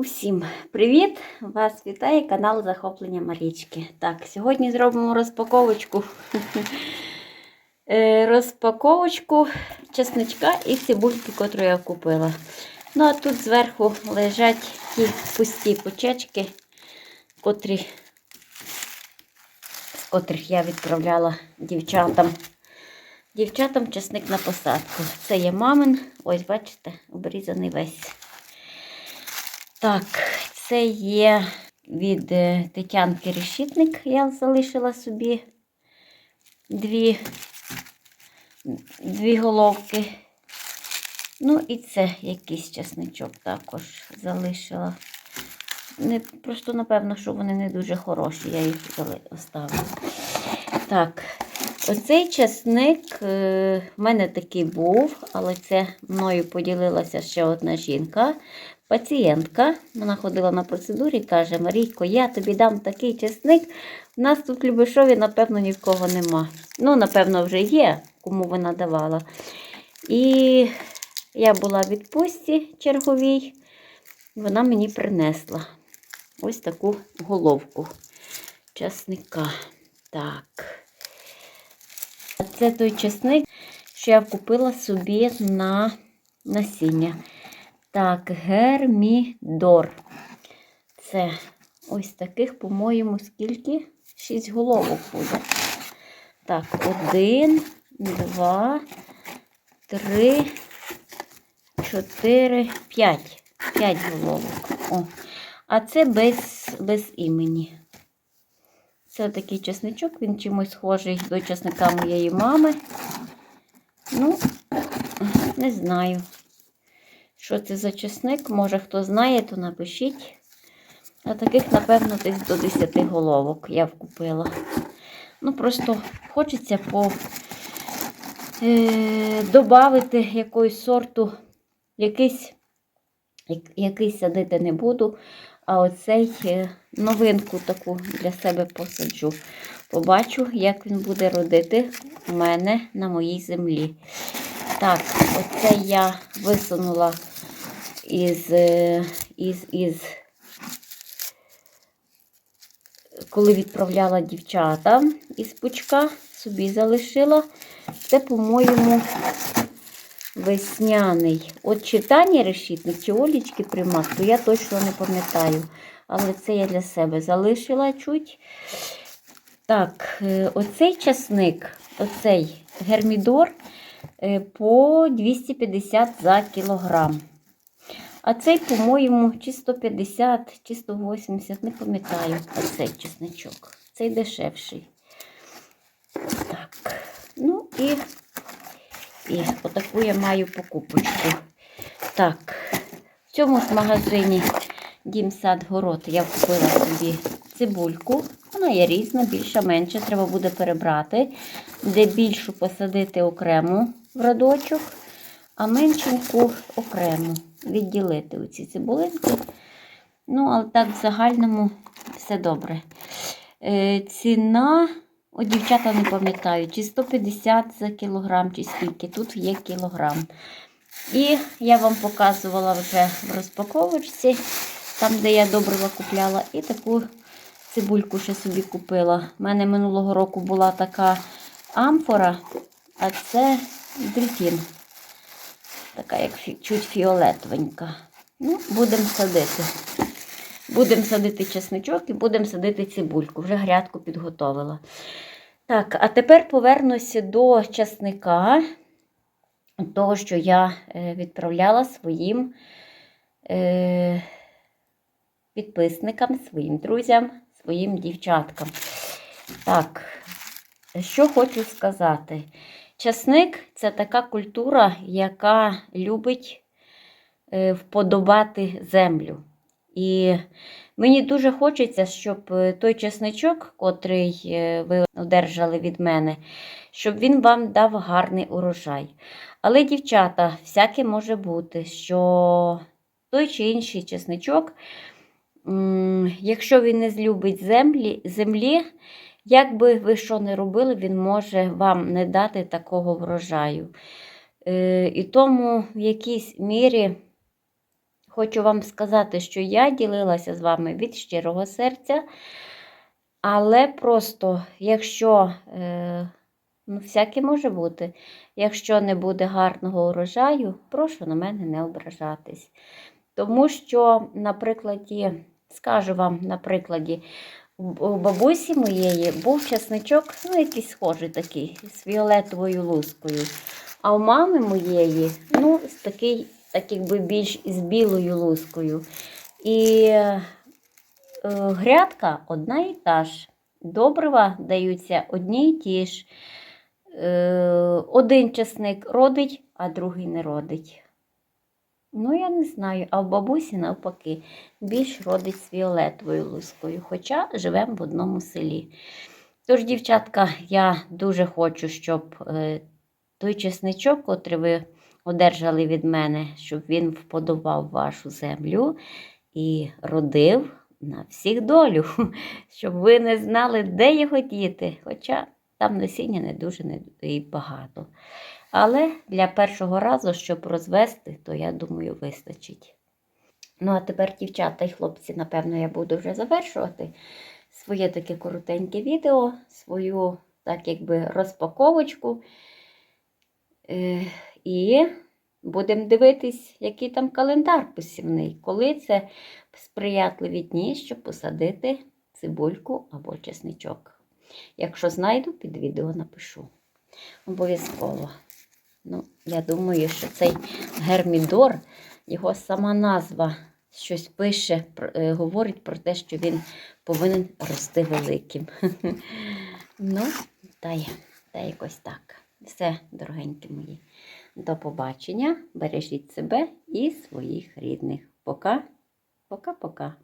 Усім привіт! Вас вітає канал Захоплення Марічки. Так, сьогодні зробимо розпаковочку. Е, розпаковочку чесничка і цибульки, котру я купила. Ну, а тут зверху лежать ті пусті почечки, котрі, з котрих я відправляла дівчатам. Дівчатам чесник на посадку. Це є мамин. Ось, бачите, обрізаний весь. Так, це є від е, Тетянки Решітник. Я залишила собі дві, дві головки. Ну і це якийсь чесничок також залишила. Не, просто, напевно, що вони не дуже хороші, я їх оставила. Так, оцей чесник е, в мене такий був, але це мною поділилася ще одна жінка. Пацієнтка, вона ходила на процедурі і каже: Марійко, я тобі дам такий чесник. У нас тут в Любешові, напевно, ні в кого нема. Ну, напевно, вже є, кому вона давала. І я була в відпустці черговій, вона мені принесла ось таку головку чесника. Так. Це той чесник, що я купила собі на насіння. Так, гермідор. Це ось таких, по-моєму, скільки? Шість головок буде. Так, один, два, три, чотири, п'ять. П'ять головок. О. А це без, без імені. Це такий чесничок, він чимось схожий до чесника моєї мами. Ну, не знаю. Що це за чесник? Може, хто знає, то напишіть. А таких, напевно, десь до 10 головок я вкупила. Ну, просто хочеться по е, додати якоїсь сорту, якийсь, як, якийсь садити не буду, а оцей е, новинку таку для себе посаджу. Побачу, як він буде родити у мене на моїй землі. Так, оце я висунула із, е, із, із, коли відправляла дівчата із пучка, собі залишила. Це, по-моєму, весняний. От читання решітник чи олічки примак, то я точно не пам'ятаю. Але це я для себе залишила чуть. Так, е, оцей часник, оцей гермідор е, по 250 за кілограм. А цей, по-моєму, чи 150, чи 180, не пам'ятаю, оцей чесничок. Цей дешевший. Так, ну і, і отаку я маю покупочку. Так, в цьому ж магазині Дім сад город я купила собі цибульку. Вона є різна, більша, менша. Треба буде перебрати, де більшу посадити окремо в радочок, а меншеньку окремо відділити оці цибулинки. Ну, але так, в загальному все добре. Е, ціна, от дівчата не пам'ятаю, чи 150 за кілограм, чи скільки. Тут є кілограм. І я вам показувала вже в розпаковочці, там, де я добрива купляла, і таку цибульку ще собі купила. У мене минулого року була така амфора, а це дельфін. Така, як чуть фіолетовенька. Ну, будемо садити. Будемо садити чесничок і будемо садити цибульку. Вже грядку підготовила. Так, а тепер повернуся до чесника, того, що я е, відправляла своїм е, підписникам, своїм друзям, своїм дівчаткам. Так, що хочу сказати. Часник це така культура, яка любить е, вподобати землю. І мені дуже хочеться, щоб е, той чесничок, котрий е, ви одержали від мене, щоб він вам дав гарний урожай. Але, дівчата, всяке може бути, що той чи інший чесничок, якщо він не злюбить землі, землі, як би ви що не робили, він може вам не дати такого врожаю. Е, і тому в якійсь мірі хочу вам сказати, що я ділилася з вами від щирого серця. Але просто, якщо, е, ну, всяке може бути, якщо не буде гарного урожаю, прошу на мене не ображатись. Тому що, на прикладі, скажу вам на прикладі, у бабусі моєї був часничок, ну, якийсь схожий такий, з фіолетовою лускою. А у мами моєї, ну, такий, так якби більш з білою лускою. І е, грядка одна і та ж. Добрива даються одні й ті ж. Е, один часник родить, а другий не родить. Ну, я не знаю, а в бабусі навпаки більш родить з фіолетовою лускою, хоча живемо в одному селі. Тож, дівчатка, я дуже хочу, щоб е, той чесничок, котрий ви одержали від мене, щоб він вподобав вашу землю і родив на всіх долю, щоб ви не знали, де його діти. Хоча там насіння не дуже не і багато. Але для першого разу, щоб розвести, то я думаю, вистачить. Ну, а тепер, дівчата і хлопці, напевно, я буду вже завершувати своє таке коротеньке відео, свою, так якби, розпаковочку. Е, і будемо дивитись, який там календар посівний, коли це сприятливі дні, щоб посадити цибульку або чесничок. Якщо знайду, під відео напишу. Обов'язково. Ну, я думаю, що цей гермідор, його сама назва щось пише, е, говорить про те, що він повинен рости великим. Ну, та, й- та якось так. Все, дорогенькі мої. До побачення. Бережіть себе і своїх рідних. Пока, пока-пока.